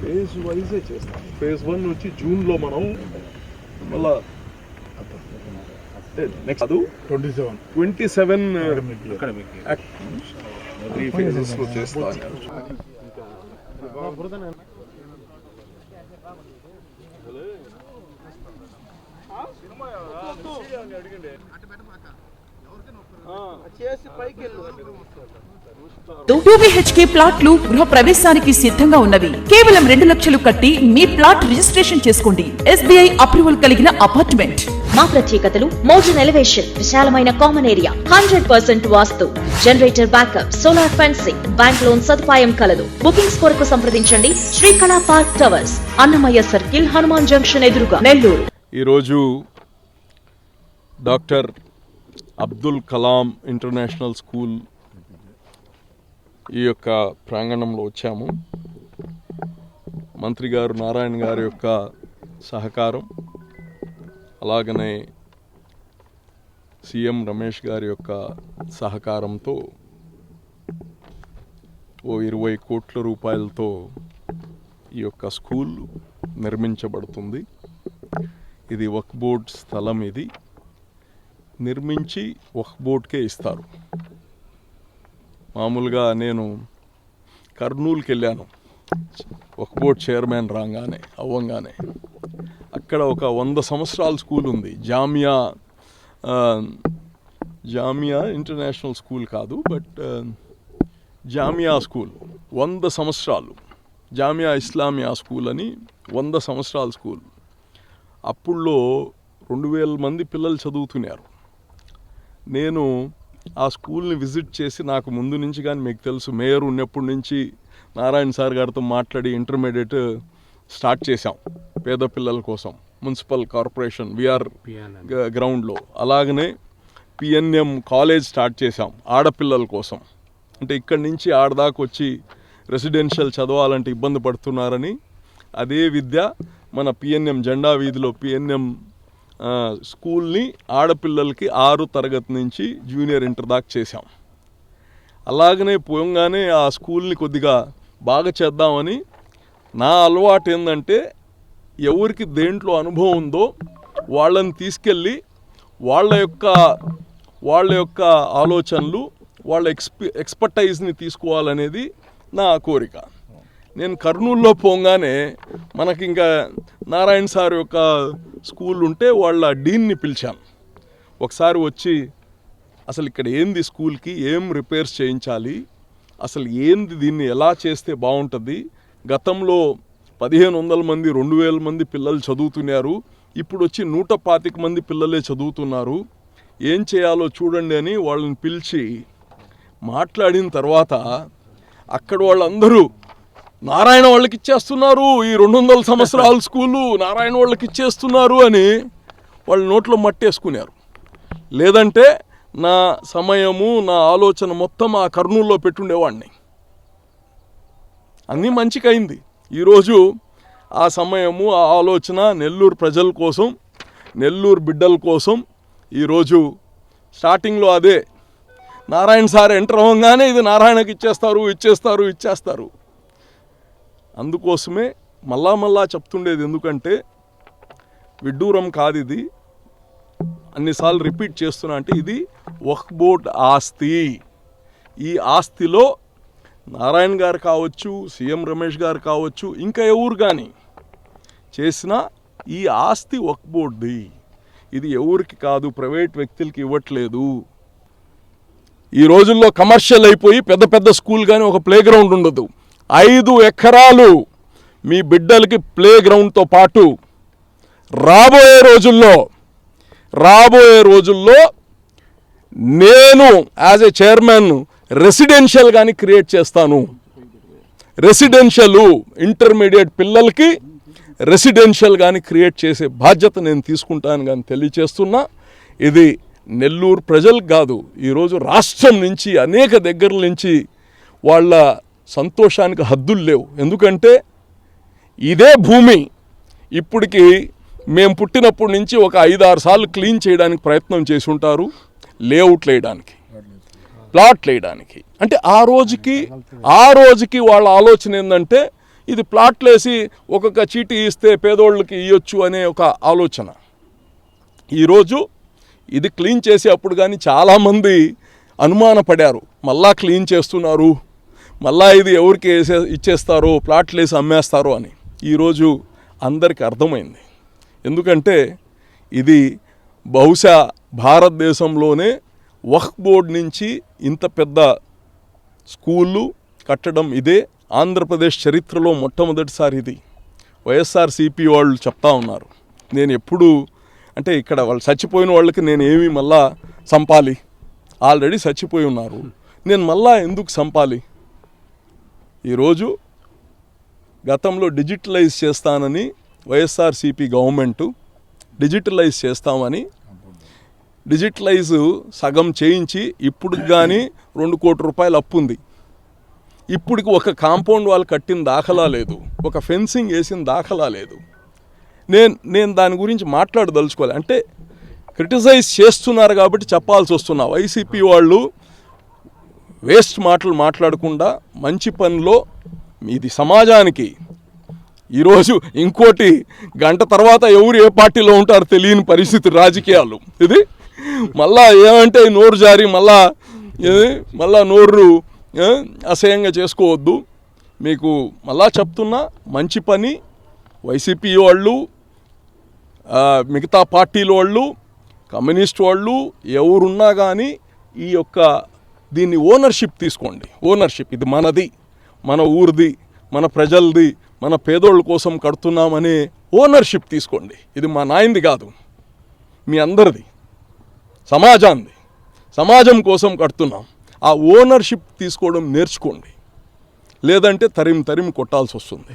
Phase yj చేస్తాం. Phase one వచ్చి జూన్లో మనం మళ్ళా నెక్స్ట్ అది? Twenty seven. Twenty seven three ఫేజెస్లో చేస్తాను టూ బిహెచ్కే ప్లాట్లు గృహ ప్రవేశానికి సిద్ధంగా ఉన్నవి. కేవలం రెండు లక్షలు కట్టి మీ ప్లాట్ రిజిస్ట్రేషన్ చేసుకోండి. ఎస్బీఐ అప్రూవల్ కలిగిన అపార్ట్మెంట్ మా ప్రత్యేకతలు మోడర్న్ ఎలివేషన్ విశాలమైన common area hundred percent vastu. Generator backup solar fencing bank loan సదుపాయం కలదు. బుకింగ్స్ కొరకు సంప్రదించండి. Srikala park towers Annamayya circle Hanuman junction ఎదురుగా. నెల్లూరు. ఈరోజు doctor Abdul Kalam international school ఈ యొక్క ప్రాంగణంలో వచ్చాము. మంత్రి గారు నారాయణ గారి యొక్క సహకారం అలాగనే సీఎం రమేష్ గారి యొక్క సహకారంతో ఓ ఇరవై కోట్ల రూపాయలతో ఈ యొక్క స్కూల్ నిర్మించబడుతుంది. ఇది వక్ బోర్డ్ స్థలం ఇది. నిర్మించి వక్ బోర్డ్కే ఇస్తారు. మామూలుగా నేను కర్నూలుకి వెళ్ళాను ఒక బోర్డ్ చైర్మన్ రాగానే అవ్వంగానే. అక్కడ ఒక వంద సంవత్సరాల స్కూల్ ఉంది. జామియా జామియా ఇంటర్నేషనల్ స్కూల్ కాదు బట్ జామియా స్కూల్. వంద సంవత్సరాలు. జామియా ఇస్లామియా స్కూల్ అని వంద సంవత్సరాల స్కూల్. అప్పుల్లో రెండు వేల మంది పిల్లలు చదువుతున్నారు. నేను ఆ స్కూల్ని విజిట్ చేసి నాకు ముందు నుంచి కానీ మీకు తెలుసు మేయర్ ఉన్నప్పటి నుంచి నారాయణ సార్ గారితో మాట్లాడి ఇంటర్మీడియట్ స్టార్ట్ చేశాం పేద పిల్లల కోసం. మున్సిపల్ కార్పొరేషన్ విఆర్ గ్రౌండ్లో. అలాగనే పిఎన్ఎం కాలేజ్ స్టార్ట్ చేశాం ఆడపిల్లల కోసం. అంటే ఇక్కడి నుంచి ఆడదాకా వచ్చి రెసిడెన్షియల్ చదవాలంటే ఇబ్బంది పడుతున్నారని అదే విద్య మన పిఎన్ఎం జెండా వీధిలో పిఎన్ఎం స్కూల్ని ఆడపిల్లలకి ఆరు తరగతి నుంచి జూనియర్ ఇంటర్ దాకా చేశాం. అలాగనే పోయంగానే ఆ స్కూల్ని కొద్దిగా బాగా చేద్దామని నా అలవాటు ఏంటంటే ఎవరికి దేంట్లో అనుభవం ఉందో వాళ్ళని తీసుకెళ్ళి వాళ్ళ యొక్క వాళ్ళ యొక్క ఆలోచనలు వాళ్ళ ఎక్స్పి ఎక్స్పర్టైజ్ని తీసుకోవాలనేది నా కోరిక. నేను కర్నూలులో పోగానే మనకి ఇంకా నారాయణ సార్ యొక్క స్కూల్ ఉంటే వాళ్ళ డీన్ని పిలిచాను ఒకసారి వచ్చి అసలు ఇక్కడ ఏంది స్కూల్కి? ఏం రిపేర్స్ చేయించాలి? అసలు ఏంది దీన్ని ఎలా చేస్తే బాగుంటుంది గతంలో పదిహేను వందల మంది రెండు వేల మంది పిల్లలు చదువుతున్నారు. ఇప్పుడు వచ్చి నూట పాతిక మంది పిల్లలే చదువుతున్నారు. ఏం చేయాలో చూడండి అని వాళ్ళని పిలిచి మాట్లాడిన తర్వాత అక్కడ వాళ్ళందరూ నారాయణ వాళ్ళకి ఇచ్చేస్తున్నారు ఈ రెండు వందల సంవత్సరాల స్కూలు నారాయణ వాళ్ళకి ఇచ్చేస్తున్నారు అని వాళ్ళ నోట్లో మట్టేసుకున్నారు. లేదంటే నా సమయము నా ఆలోచన మొత్తం ఆ కర్నూల్లో పెట్టుండేవాడిని. అన్నీ మంచికైంది. ఈరోజు ఆ సమయము ఆ ఆలోచన నెల్లూరు ప్రజల కోసం నెల్లూరు బిడ్డల కోసం ఈరోజు స్టార్టింగ్లో అదే. నారాయణ సార్ ఎంటర్ అవ్వగానే ఇది నారాయణకి ఇచ్చేస్తారు ఇచ్చేస్తారు ఇచ్చేస్తారు. అందుకోసమే మళ్ళా మళ్ళా చెప్తుండేది ఎందుకంటే విడ్డూరం కాదు ఇది అన్నిసార్లు రిపీట్ చేస్తున్నా అంటే ఇది వక్ బోర్డ్ ఆస్తి. ఈ ఆస్తిలో నారాయణ గారు కావచ్చు సీఎం రమేష్ గారు కావచ్చు ఇంకా ఎవరు కానీ చేసిన ఈ ఆస్తి వక్ బోర్డ్ది. ఇది ఎవరికి కాదు ప్రైవేట్ వ్యక్తులకి ఇవ్వట్లేదు. ఈ రోజుల్లో కమర్షియల్ అయిపోయి పెద్ద పెద్ద స్కూల్ కానీ ఒక ప్లే గ్రౌండ్ ఉండదు. ఐదు ఎకరాలు మీ బిడ్డలకి ప్లే గ్రౌండ్తో పాటు రాబోయే రోజుల్లో రాబోయే రోజుల్లో నేను యాజ్ ఏ చైర్మన్ రెసిడెన్షియల్ కానీ క్రియేట్ చేస్తాను. రెసిడెన్షియల్ ఇంటర్మీడియట్ పిల్లలకి రెసిడెన్షియల్ కానీ క్రియేట్ చేసే బాధ్యత నేను తీసుకుంటాను కానీ తెలియచేస్తున్నా. ఇది నెల్లూరు ప్రజలకు కాదు ఈరోజు రాష్ట్రం నుంచి అనేక దగ్గర నుంచి వాళ్ళ సంతోషానికి హద్దులు లేవు. ఎందుకంటే ఇదే భూమి ఇప్పటికి మేము పుట్టినప్పటి నుంచి ఒక ఐదు ఆరు సార్లు క్లీన్ చేయడానికి ప్రయత్నం చేసి ఉంటారు లేఅవుట్లు వేయడానికి ప్లాట్లు వేయడానికి అంటే ఆ రోజుకి ఆ రోజుకి వాళ్ళ ఆలోచన ఏంటంటే ఇది ప్లాట్లు వేసి ఒక్కొక్క చీటీ ఇస్తే పేదోళ్ళకి ఇవ్వచ్చు అనే ఒక ఆలోచన. ఈరోజు ఇది క్లీన్ చేసే అప్పుడు కానీ చాలామంది అనుమానపడారు. మళ్ళా క్లీన్ చేస్తున్నారు. మళ్ళా ఇది ఎవరికి వేసే ఇచ్చేస్తారో ప్లాట్లు వేసి అమ్మేస్తారో అని ఈరోజు అందరికి అర్థమైంది. ఎందుకంటే ఇది బహుశా భారతదేశంలోనే వక్ఫ్ బోర్డ్ నుంచి ఇంత పెద్ద స్కూళ్ళు కట్టడం ఇదే ఆంధ్రప్రదేశ్ చరిత్రలో మొట్టమొదటిసారి ఇది. వైఎస్ఆర్సీపీ వాళ్ళు చెప్తా ఉన్నారు. నేను ఎప్పుడు అంటే ఇక్కడ వాళ్ళు చచ్చిపోయిన వాళ్ళకి నేను ఏమి మళ్ళా చంపాలి ఆల్రెడీ చచ్చిపోయి ఉన్నారు. నేను మళ్ళా ఎందుకు చంపాలి ఈరోజు గతంలో డిజిటలైజ్ చేస్తానని వైఎస్ఆర్సీపీ గవర్నమెంటు డిజిటలైజ్ చేస్తామని డిజిటలైజ్ సగం చేయించి ఇప్పుడు కానీ రెండు కోట్ల రూపాయలు అప్పు ఉంది. ఇప్పటికి ఒక కాంపౌండ్ వాళ్ళు కట్టిన దాఖలా లేదు. ఒక ఫెన్సింగ్ వేసిన దాఖలా లేదు. నేను నేను దాని గురించి మాట్లాడదలుచుకోవాలి. అంటే క్రిటిసైజ్ చేస్తున్నారు కాబట్టి చెప్పాల్సి వస్తున్నా. వైసీపీ వాళ్ళు వేస్ట్ మాటలు మాట్లాడకుండా మంచి పనిలో ఇది సమాజానికి ఈరోజు ఇంకోటి గంట తర్వాత ఎవరు ఏ పార్టీలో ఉంటారో తెలియని పరిస్థితి రాజకీయాలు. ఇది మళ్ళా ఏమంటే నోరు జారి మళ్ళా మళ్ళా నోరు అసహ్యంగా చేసుకోవద్దు. మీకు మళ్ళా చెప్తున్నా మంచి పని వైసీపీ వాళ్ళు మిగతా పార్టీల వాళ్ళు కమ్యూనిస్ట్ వాళ్ళు ఎవరున్నా కానీ ఈ యొక్క దీన్ని ఓనర్షిప్ తీసుకోండి. ఓనర్షిప్ ఇది మనది మన ఊరిది మన ప్రజలది మన పేదోళ్ళ కోసం కడుతున్నామనే ఓనర్షిప్ తీసుకోండి. ఇది మా నాయనది కాదు మీ అందరిది సమాజాన్ని సమాజం కోసం కడుతున్నాం. ఆ ఓనర్షిప్ తీసుకోవడం నేర్చుకోండి. లేదంటే తరిమి తరిమి కొట్టాల్సి వస్తుంది.